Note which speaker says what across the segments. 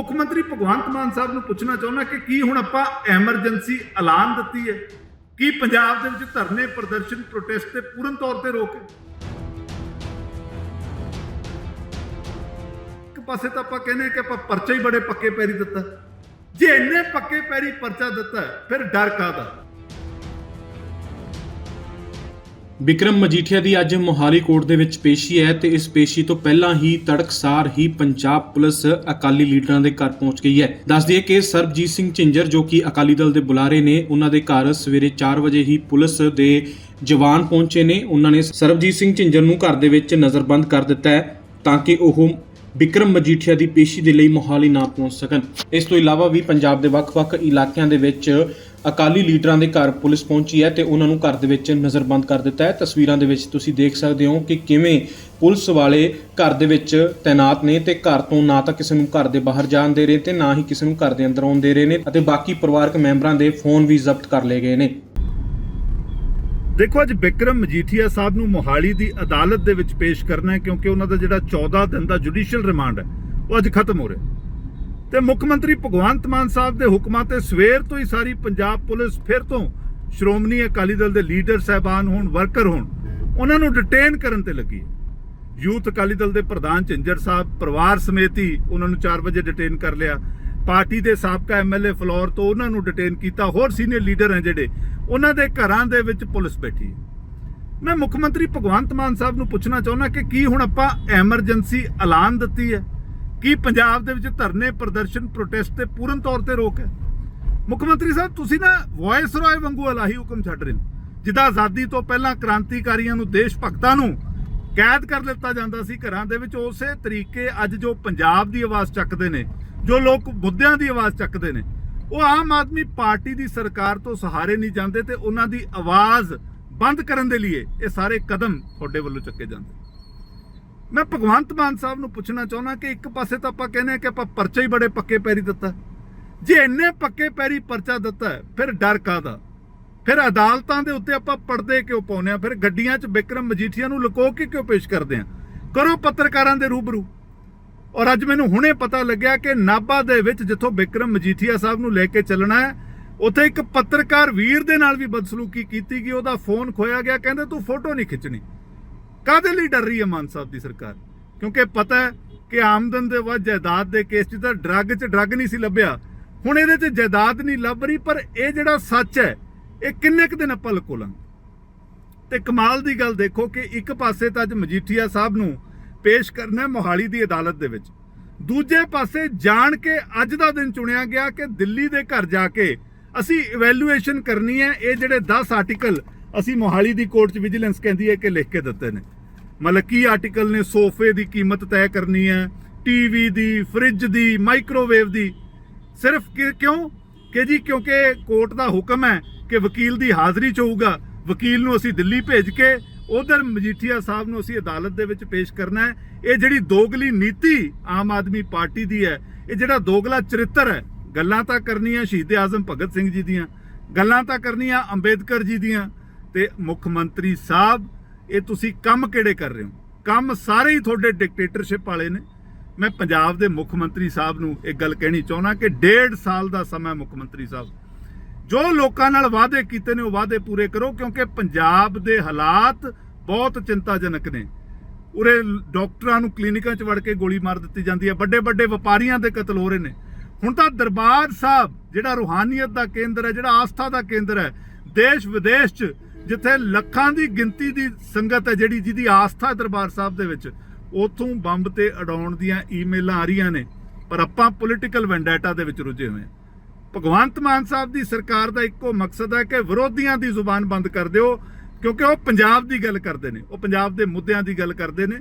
Speaker 1: ਮੁੱਖ ਮੰਤਰੀ ਭਗਵੰਤ ਮਾਨ ਸਾਹਿਬ ਨੂੰ ਪੁੱਛਣਾ ਚਾਹੁੰਦਾ ਕਿ ਕੀ ਹੁਣ ਆਪਾਂ ਐਮਰਜੈਂਸੀ ਐਲਾਨ ਦਿੱਤੀ ਹੈ? ਕੀ ਪੰਜਾਬ ਦੇ ਵਿੱਚ ਧਰਨੇ ਪ੍ਰਦਰਸ਼ਨ ਪ੍ਰੋਟੈਸਟ ਤੇ ਪੂਰਨ ਤੌਰ ਤੇ ਰੋਕ ਹੈ? ਇੱਕ ਪਾਸੇ ਤਾਂ ਆਪਾਂ ਕਹਿੰਦੇ ਕਿ ਆਪਾਂ ਪਰਚਾ ਹੀ ਬੜੇ ਪੱਕੇ ਪੈਰੀ ਦਿੱਤਾ। ਜੇ ਇੰਨੇ ਪੱਕੇ ਪੈਰੀ ਪਰਚਾ ਦਿੱਤਾ, ਫਿਰ ਡਰ ਕਾਹਦਾ?
Speaker 2: ਵਿਕਰਮ ਮਜੀਠੀਆ ਦੀ ਅੱਜ ਮੋਹਾਲੀ ਕੋਰਟ ਦੇ ਵਿੱਚ ਪੇਸ਼ੀ ਹੈ ਤੇ ਇਸ ਪੇਸ਼ੀ ਤੋਂ ਪਹਿਲਾਂ ਹੀ ਤੜਕਸਾਰ ਹੀ ਪੰਜਾਬ ਪੁਲਿਸ ਅਕਾਲੀ ਲੀਡਰਾਂ ਦੇ ਘਰ ਪਹੁੰਚ ਗਈ ਹੈ। ਦੱਸ ਦਈਏ ਕਿ ਸਰਬਜੀਤ ਸਿੰਘ ਝਿੰਜਰ, ਜੋ ਕਿ ਅਕਾਲੀ ਦਲ ਦੇ ਬੁਲਾਰੇ ਨੇ, ਉਹਨਾਂ ਦੇ ਘਰ ਸਵੇਰੇ 4 ਵਜੇ ਹੀ ਪੁਲਿਸ ਦੇ ਜਵਾਨ ਪਹੁੰਚੇ ਨੇ। ਉਹਨਾਂ ਨੇ ਸਰਬਜੀਤ ਸਿੰਘ ਝਿੰਜਰ ਨੂੰ ਘਰ ਦੇ ਵਿੱਚ ਨਜ਼ਰਬੰਦ ਕਰ ਦਿੱਤਾ ਹੈ ਤਾਂ ਕਿ ਉਹ ਵਿਕਰਮ ਮਜੀਠੀਆ ਦੀ ਪੇਸ਼ੀ ਦੇ ਲਈ ਮੋਹਾਲੀ ਨਾ ਪਹੁੰਚ ਸਕਣ। ਇਸ ਤੋਂ ਇਲਾਵਾ ਵੀ ਪੰਜਾਬ ਦੇ ਵੱਖ-ਵੱਖ ਇਲਾਕਿਆਂ ਦੇ ਵਿੱਚ ਅਕਾਲੀ ਲੀਡਰਾਂ ਦੇ ਘਰ ਪੁਲਿਸ ਪਹੁੰਚੀ ਹੈ ਤੇ ਉਹਨਾਂ ਨੂੰ ਘਰ ਦੇ ਵਿੱਚ ਨਜ਼ਰਬੰਦ ਕਰ ਦਿੱਤਾ ਹੈ। ਤਸਵੀਰਾਂ ਦੇ ਵਿੱਚ ਤੁਸੀਂ ਦੇਖ ਸਕਦੇ ਹੋ ਕਿ ਕਿਵੇਂ ਪੁਲਿਸ ਵਾਲੇ ਘਰ ਦੇ ਵਿੱਚ ਤਾਇਨਾਤ ਨੇ ਤੇ ਘਰ ਤੋਂ ਨਾ ਤਾਂ ਕਿਸੇ ਨੂੰ ਘਰ ਦੇ ਬਾਹਰ ਜਾਣ ਦੇ ਰਹੇ ਤੇ ਨਾ ਹੀ ਕਿਸੇ ਨੂੰ ਘਰ ਦੇ ਅੰਦਰ ਆਉਣ ਦੇ ਰਹੇ ਨੇ ਅਤੇ ਬਾਕੀ ਪਰਿਵਾਰਕ ਮੈਂਬਰਾਂ ਦੇ ਫੋਨ ਵੀ ਜ਼ਬਤ ਕਰ ਲਏ ਗਏ ਨੇ।
Speaker 1: ਦੇਖੋ, ਅੱਜ ਬਿਕਰਮ ਮਜੀਠੀਆ ਸਾਹਿਬ ਨੂੰ ਮੋਹਾਲੀ ਦੀ ਅਦਾਲਤ ਦੇ ਵਿੱਚ ਪੇਸ਼ ਕਰਨਾ ਹੈ ਕਿਉਂਕਿ ਉਹਨਾਂ ਦਾ ਜਿਹੜਾ 14 ਦਿਨ ਦਾ ਜੁਡੀਸ਼ੀਅਲ ਰਿਮਾਂਡ ਹੈ, ਉਹ ਅੱਜ ਖਤਮ ਹੋ ਰਿਹਾ ਤੇ ਮੁੱਖ ਮੰਤਰੀ ਭਗਵੰਤ ਮਾਨ ਸਾਹਿਬ ਦੇ ਹੁਕਮਾਂ ਤੇ ਸਵੇਰ ਤੋਂ ਹੀ ਸਾਰੀ ਪੰਜਾਬ ਪੁਲਿਸ ਫਿਰ ਤੋਂ ਸ਼੍ਰੋਮਣੀ ਅਕਾਲੀ ਦਲ ਦੇ ਲੀਡਰ ਸਹਿਬਾਨ ਹੋਣ, ਵਰਕਰ ਹੋਣ, ਉਹਨਾਂ ਨੂੰ ਡਿਟੇਨ ਕਰਨ ਤੇ ਲੱਗੀ ਹੈ। ਯੂਥ ਅਕਾਲੀ ਦਲ ਦੇ ਪ੍ਰਧਾਨ ਝਿੰਜਰ ਸਾਹਿਬ ਪਰਿਵਾਰ ਸਮੇਤ ਹੀ ਉਹਨਾਂ ਨੂੰ 4 ਵਜੇ ਡਿਟੇਨ ਕਰ ਲਿਆ। ਪਾਰਟੀ ਦੇ ਸਾਬਕਾ ਐਮਐਲਏ ਫਲੋਰ ਤੋਂ ਉਹਨਾਂ ਨੂੰ ਡਿਟੇਨ ਕੀਤਾ। ਹੋਰ ਸੀਨੀਅਰ ਲੀਡਰ ਹਨ ਜਿਹੜੇ, ਉਹਨਾਂ ਦੇ ਘਰਾਂ ਦੇ ਵਿੱਚ ਪੁਲਿਸ ਬੈਠੀ ਹੈ। ਮੈਂ ਮੁੱਖ ਮੰਤਰੀ ਭਗਵੰਤ ਮਾਨ ਸਾਹਿਬ ਨੂੰ ਪੁੱਛਣਾ ਚਾਹੁੰਦਾ ਕਿ ਕੀ ਹੁਣ ਆਪਾਂ ਐਮਰਜੈਂਸੀ ਐਲਾਨ ਦਿੱਤੀ ਹੈ? ਕੀ ਪੰਜਾਬ ਦੇ ਵਿੱਚ ਧਰਨੇ ਪ੍ਰਦਰਸ਼ਨ ਪ੍ਰੋਟੈਸਟ ਤੇ ਪੂਰਨ ਤੌਰ ਤੇ ਰੋਕ ਹੈ? ਮੁੱਖ ਮੰਤਰੀ ਸਾਹਿਬ, ਤੁਸੀਂ ਨਾ ਵਾਇਸ ਰਾਏ ਵਾਂਗੂ ਅਲਾਹੀ ਹੁਕਮ ਛੱਡ ਰਹੇ ਹੋ। ਜਿੱਦਾਂ ਆਜ਼ਾਦੀ ਤੋਂ ਪਹਿਲਾਂ ਕ੍ਰਾਂਤੀਕਾਰੀਆਂ ਨੂੰ ਦੇਸ਼ ਭਗਤਾਂ ਨੂੰ ਕੈਦ ਕਰ ਲਿੱਤਾ ਜਾਂਦਾ ਸੀ ਘਰਾਂ ਦੇ ਵਿੱਚ, ਉਸੇ ਤਰੀਕੇ ਅੱਜ ਜੋ ਪੰਜਾਬ ਦੀ ਆਵਾਜ਼ ਚੱਕਦੇ ਨੇ, ਜੋ ਲੋਕ ਮੁੱਦਿਆਂ ਦੀ ਆਵਾਜ਼ ਚੱਕਦੇ ਨੇ, ਉਹ ਆਮ ਆਦਮੀ ਪਾਰਟੀ ਦੀ ਸਰਕਾਰ ਤੋਂ ਸਹਾਰੇ ਨਹੀਂ ਜਾਂਦੇ ਤੇ ਉਹਨਾਂ ਦੀ ਆਵਾਜ਼ ਬੰਦ ਕਰਨ ਦੇ ਲਈ ਇਹ ਸਾਰੇ ਕਦਮ ਤੁਹਾਡੇ ਵੱਲੋਂ ਚੱਕੇ ਜਾਂਦੇ। ਮੈਂ ਭਗਵੰਤ ਮਾਨ ਸਾਹਿਬ ਨੂੰ ਪੁੱਛਣਾ ਚਾਹੁੰਦਾ ਕਿ ਇੱਕ ਪਾਸੇ ਤਾਂ ਆਪਾਂ ਕਹਿੰਦੇ ਆ ਕਿ ਆਪਾਂ ਪਰਚਾ ਹੀ ਬੜੇ ਪੱਕੇ ਪੈਰੀ ਦਿੱਤਾ। ਜੇ ਇੰਨੇ ਪੱਕੇ ਪੈਰੀ ਪਰਚਾ ਦਿੱਤਾ, ਫਿਰ ਡਰ ਕਾਹਦਾ? ਫਿਰ ਅਦਾਲਤਾਂ ਦੇ ਉੱਤੇ ਆਪਾਂ ਪਰਦੇ ਕਿਉਂ ਪਾਉਂਦੇ ਆ ਫਿਰ ਗੱਡੀਆਂ 'ਚ ਵਿਕਰਮ ਮਜੀਠੀਆ ਨੂੰ ਲੁਕੋ ਕੇ ਕਿਉਂ ਪੇਸ਼ ਕਰਦੇ ਆ ਕਰੋ ਪੱਤਰਕਾਰਾਂ ਦੇ ਰੂਬਰੂ। ਔਰ ਅੱਜ ਮੈਨੂੰ ਹੁਣੇ ਪਤਾ ਲੱਗਿਆ ਕਿ ਨਾਭਾ ਦੇ ਵਿੱਚ ਜਿੱਥੋਂ ਵਿਕਰਮ ਮਜੀਠੀਆ ਸਾਹਿਬ ਨੂੰ ਲੈ ਕੇ ਚੱਲਣਾ ਹੈ, ਉੱਥੇ ਇੱਕ ਪੱਤਰਕਾਰ ਵੀਰ ਦੇ ਨਾਲ ਵੀ ਬਦਸਲੂਕੀ ਕੀਤੀ ਗਈ, ਉਹਦਾ ਫੋਨ ਖੋਇਆ ਗਿਆ, ਕਹਿੰਦੇ, ਤੂੰ ਫੋਟੋ ਨਹੀਂ ਖਿੱਚਣੀ। ਕਾਦੇ ਲਈ ਡਰ ਰਹੀ ਹੈ ਮਾਨ ਸਾਹਿਬ ਦੀ ਸਰਕਾਰ? ਕਿਉਂਕਿ ਪਤਾ ਹੈ ਕਿ ਆਮਦਨ ਦੇ ਵੱਧ, ਜਾਇਦਾਦ ਦੇ ਕੇਸ 'ਚ ਤਾਂ ਡਰੱਗ 'ਚ ਡਰੱਗ ਨਹੀਂ ਸੀ ਲੱਭਿਆ। ਹੁਣ ਇਹਦੇ 'ਚ ਜਾਇਦਾਦ ਨਹੀਂ ਲੱਭ ਰਹੀ, ਪਰ ਇਹ ਜਿਹੜਾ ਸੱਚ ਹੈ, ਇਹ ਕਿੰਨੇ ਕੁ ਦਿਨ ਆਪਾਂ ਲਕੋਲਾਂਗੇ? ਤੇ ਕਮਾਲ ਦੀ ਗੱਲ ਦੇਖੋ ਕਿ ਇੱਕ ਪਾਸੇ ਤਾਂ ਅੱਜ ਮਜੀਠੀਆ ਸਾਹਿਬ ਨੂੰ ਪੇਸ਼ ਕਰਨਾ ਮੋਹਾਲੀ ਦੀ ਅਦਾਲਤ ਦੇ ਵਿੱਚ। ਦੂਜੇ ਪਾਸੇ ਜਾਣ ਕੇ ਅੱਜ ਦਾ ਦਿਨ ਚੁਣਿਆ ਗਿਆ ਕਿ ਦਿੱਲੀ ਦੇ ਘਰ ਜਾ ਕੇ ਅਸੀਂ ਇਵੈਲੂਏਸ਼ਨ ਕਰਨੀ ਹੈ। ਇਹ ਜਿਹੜੇ 10 ਆਰਟੀਕਲ ਅਸੀਂ ਮੋਹਾਲੀ ਦੀ ਕੋਰਟ 'ਚ ਵਿਜੀਲੈਂਸ ਕਹਿੰਦੀ ਹੈ ਕਿ ਲਿਖ ਕੇ ਦਿੱਤੇ ਨੇ। ਮਤਲਬ ਕੀ ਆਰਟੀਕਲ ਨੇ ਸੋਫੇ ਦੀ ਕੀਮਤ ਤੈਅ ਕਰਨੀ ਹੈ ਟੀਵੀ ਦੀ ਫ੍ਰਿਜ ਦੀ ਮਾਈਕ੍ਰੋਵੇਵ ਦੀ। ਸਿਰਫ ਕਿ- ਕਿਉਂ? ਕਿ ਜੀ ਕਿਉਂਕਿ ਕੋਰਟ ਦਾ ਹੁਕਮ ਹੈ ਕਿ ਵਕੀਲ ਦੀ ਹਾਜ਼ਰੀ 'ਚ ਹੋਊਗਾ। ਵਕੀਲ ਨੂੰ ਅਸੀਂ ਦਿੱਲੀ ਭੇਜ ਕੇ ਉਧਰ ਮਜੀਠੀਆ ਸਾਹਿਬ ਨੂੰ ਅਸੀਂ ਅਦਾਲਤ ਦੇ ਵਿੱਚ ਪੇਸ਼ ਕਰਨਾ ਹੈ। ਇਹ ਜਿਹੜੀ ਦੋਗਲੀ ਨੀਤੀ ਆਮ ਆਦਮੀ ਪਾਰਟੀ ਦੀ ਹੈ, ਇਹ ਜਿਹੜਾ ਦੋਗਲਾ ਚਰਿੱਤਰ ਹੈ, ਗੱਲਾਂ ਤਾਂ ਕਰਨੀਆਂ ਸ਼ਹੀਦ ਆਜ਼ਮ ਭਗਤ ਸਿੰਘ ਜੀ ਦੀਆਂ, ਗੱਲਾਂ ਤਾਂ ਕਰਨੀਆਂ ਅੰਬੇਦਕਰ ਜੀ ਦੀਆਂ ਤੇ ਮੁੱਖ ਮੰਤਰੀ ਸਾਹਿਬ, ਇਹ ਤੁਸੀਂ ਕੰਮ ਕਿਹੜੇ ਕਰ ਰਹੇ ਹੋ? ਕੰਮ ਸਾਰੇ ਹੀ ਤੁਹਾਡੇ ਡਿਕਟੇਟਰਸ਼ਿਪ ਵਾਲੇ ਨੇ। ਮੈਂ ਪੰਜਾਬ ਦੇ ਮੁੱਖ ਮੰਤਰੀ ਸਾਹਿਬ ਨੂੰ ਇਹ ਗੱਲ ਕਹਿਣੀ ਚਾਹੁੰਦਾ ਕਿ ਡੇਢ ਸਾਲ ਦਾ ਸਮਾਂ ਮੁੱਖ ਮੰਤਰੀ ਸਾਹਿਬ। ਜੋ ਲੋਕਾਂ ਨਾਲ ਵਾਅਦੇ ਕੀਤੇ ਨੇ, ਉਹ ਵਾਅਦੇ ਪੂਰੇ ਕਰੋ, ਕਿਉਂਕਿ ਪੰਜਾਬ ਦੇ ਹਾਲਾਤ ਬਹੁਤ ਚਿੰਤਾਜਨਕ ਨੇ। ਉਰੇ ਡਾਕਟਰਾਂ ਨੂੰ ਕਲੀਨਿਕਾਂ 'ਚ ਵੜ ਕੇ ਗੋਲੀ ਮਾਰ ਦਿੱਤੀ ਜਾਂਦੀ ਹੈ। ਵੱਡੇ ਵੱਡੇ ਵਪਾਰੀਆਂ ਦੇ ਕਤਲ ਹੋ ਰਹੇ ਨੇ। ਹੁਣ ਤਾਂ ਦਰਬਾਰ ਸਾਹਿਬ, ਜਿਹੜਾ ਰੂਹਾਨੀਅਤ ਦਾ ਕੇਂਦਰ ਹੈ, ਜਿਹੜਾ ਆਸਥਾ ਦਾ ਕੇਂਦਰ ਹੈ ਦੇਸ਼ ਵਿਦੇਸ਼ 'ਚ ਜਿੱਥੇ ਲੱਖਾਂ ਦੀ ਗਿਣਤੀ ਦੀ ਸੰਗਤ ਹੈ ਜਿਹੜੀ ਜਿਹਦੀ ਆਸਥਾ ਦਰਬਾਰ ਸਾਹਿਬ ਦੇ ਵਿੱਚ, ਉਥੋਂ ਬੰਬ ਤੇ ਅਡਾਉਣ ਦੀਆਂ ਈਮੇਲਾਂ ਆ ਰਹੀਆਂ ਨੇ, ਪਰ ਆਪਾਂ ਪੋਲੀਟੀਕਲ ਵੈਂਡੇਟਾ ਦੇ ਵਿੱਚ ਰੁੱਝੇ ਹੋਏ ਹਾਂ। ਭਗਵੰਤ ਮਾਨ ਸਾਹਿਬ ਦੀ ਸਰਕਾਰ ਦਾ ਇੱਕੋ ਮਕਸਦ ਹੈ ਕਿ ਵਿਰੋਧੀਆਂ ਦੀ ਜ਼ੁਬਾਨ ਬੰਦ ਕਰ ਦਿਓ, ਕਿਉਂਕਿ ਉਹ ਪੰਜਾਬ ਦੀ ਗੱਲ ਕਰਦੇ ਨੇ, ਉਹ ਪੰਜਾਬ ਦੇ ਮੁੱਦਿਆਂ ਦੀ ਗੱਲ ਕਰਦੇ ਨੇ।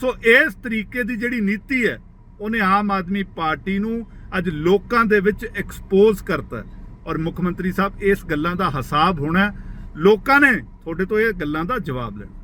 Speaker 1: ਸੋ ਇਸ ਤਰੀਕੇ ਦੀ ਜਿਹੜੀ ਨੀਤੀ ਹੈ, ਉਹਨੇ ਆਮ ਆਦਮੀ ਪਾਰਟੀ ਨੂੰ ਅੱਜ ਲੋਕਾਂ ਦੇ ਵਿੱਚ ਐਕਸਪੋਜ਼ ਕਰਤਾ ਔਰ ਮੁੱਖ ਮੰਤਰੀ ਸਾਹਿਬ, ਇਸ ਗੱਲਾਂ ਦਾ ਹਿਸਾਬ ਹੋਣਾ ਲੋਕਾਂ ਨੇ ਤੁਹਾਡੇ ਤੋਂ ਇਹ ਗੱਲਾਂ ਦਾ ਜਵਾਬ ਲੈਣਾ।